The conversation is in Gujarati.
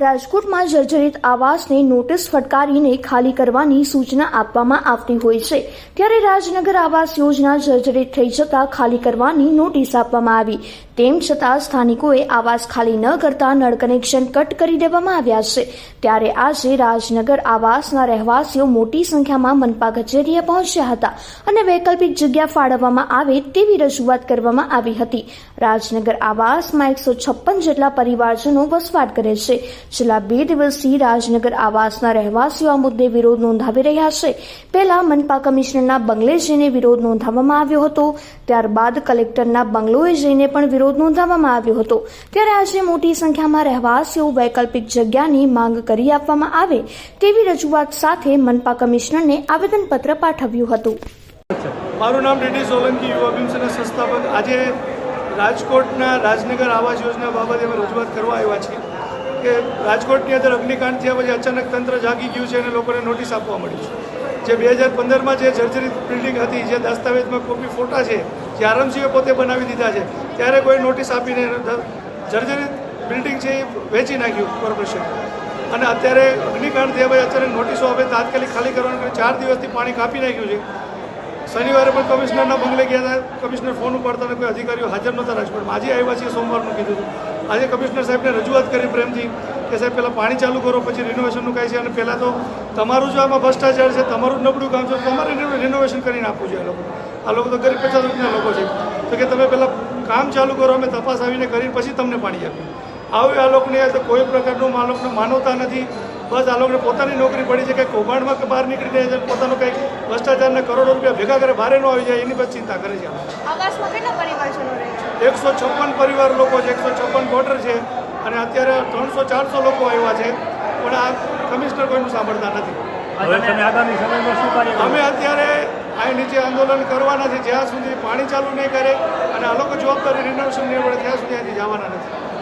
રાજકોટમાં જર્જરિત આવાસને નોટિસ ફટકારીને ખાલી કરવાની સૂચના આપવામાં આવતી હોય છે. ત્યારે રાજનગર આવાસ યોજના જર્જરિત થઈ જતા ખાલી કરવાની નોટિસ આપવામાં આવી. તેમ છતાં સ્થાનિકોએ આવાસ ખાલી ન કરતા નળ કનેક્શન કટ કરી દેવામાં આવ્યા છે. ત્યારે આજે રાજનગર આવાસના રહેવાસીઓ મોટી સંખ્યામાં મનપા કચેરીએ પહોંચ્યા હતા અને વૈકલ્પિક જગ્યા ફાળવવામાં આવે તેવી રજૂઆત કરવામાં આવી હતી. રાજનગર આવાસમાં એકસો છપ્પન જેટલા પરિવારજનો વસવાટ કરે છે. છેલ્લા બે દિવસથી રાજનગર આવાસના રહેવાસીઓ આ મુદ્દે વિરોધ નોંધાવી રહ્યા છે. પહેલા મનપા કમિશનરના બંગલે જઈને વિરોધ નોંધાવવામાં આવ્યો હતો. ત્યારબાદ કલેક્ટરના બંગલોએ જઈને પણ વિરોધ નોંધાવવામાં આવ્યો હતો. ત્યારે આજે મોટી સંખ્યામાં રહેવાસીઓ વૈકલ્પિક જગ્યાની માંગ કરી આપવામાં આવે તેવી રજૂઆત સાથે મનપા કમિશનરને આવેદનપત્ર પાઠવ્યું હતું. મારું નામ રેડી સોલંકી, યુવા ભીમસેના સંસ્થાપક. આજે રાજકોટના રાજનગર આવાસ યોજના બાબતે અમે રજૂઆત કરવા આવ્યા છીએ કે રાજકોટની અંદર અગ્નિકાંડ થયા પછી અચાનક તંત્ર જાગી ગયું છે અને લોકોને નોટિસ આપવા મળી છે. જે બે હજાર પંદરમાં જે જર્જરિત બિલ્ડિંગ હતી, જે દસ્તાવેજમાં કોપી ફોટા છે જે આરએમસીએ પોતે બનાવી દીધા છે. ત્યારે કોઈ નોટિસ આપીને જર્જરિત બિલ્ડિંગ છે એ વેચી નાખ્યું કોર્પોરેશન. અને અત્યારે અગ્નિકાંડ થયા ભાઈ અત્યારે નોટિસો આપે, તાત્કાલિક ખાલી કરવાનું ચાર દિવસથી પાણી કાપી નાખ્યું છે. શનિવારે પણ કમિશનરના બંગલે ગયા હતા. કમિશનર ફોન ઉપાડતા કોઈ અધિકારીઓ હાજર નહોતા રાજકોટમાં. આજે આવ્યા છીએ સોમવારનું કીધું હતું. આજે કમિશનર સાહેબને રજૂઆત કરી પ્રેમથી કે સાહેબ પહેલાં પાણી ચાલુ કરો, પછી રિનોવેશનનું કાંઈ છે? અને પહેલાં તો તમારું જો આમાં ભ્રષ્ટાચાર છે, તમારું જ નબળું કામ છે તમારે રિનોવેશન કરીને આપવું જોઈએ એ લોકો આ લોકો તો ગરીબ પચાસ રૂપિયા લોકો છે. તો કે તમે પહેલાં કામ ચાલુ કરો અમે તપાસ આવીને કરીને પછી તમને પાણી આપીએ. આવું આ લોકોને કોઈ પ્રકારનું આ લોકોને માનવતા નથી. બસ આ લોકોને પોતાની નોકરી પડી છે કે કૌભાંડમાં બહાર નીકળી જાય છે પોતાનું કંઈક ભ્રષ્ટાચારના કરોડો રૂપિયા ભેગા કરે ભારે ન આવી જાય એની પછી ચિંતા કરે છે આવાસમાં કેટલા પરિવારજનો રહે છે? એકસો છપ્પન પરિવાર લોકો છે એકસો છપ્પન વોટર છે અને અત્યારે ત્રણસો ચારસો લોકો આવ્યા છે પણ આ કમિશનર કોઈનું સાંભળતા નથી. હવે તમે આગામી સમયમાં શું કાર્ય અમે અત્યારે અહીં નીચે આંદોલન કરવાના છે, જ્યાં સુધી પાણી ચાલુ નહીં કરે અને આ લોકો જવાબદારી રિનોવેશન નહીં મળે ત્યાં સુધી અહીંથી જવાના નથી.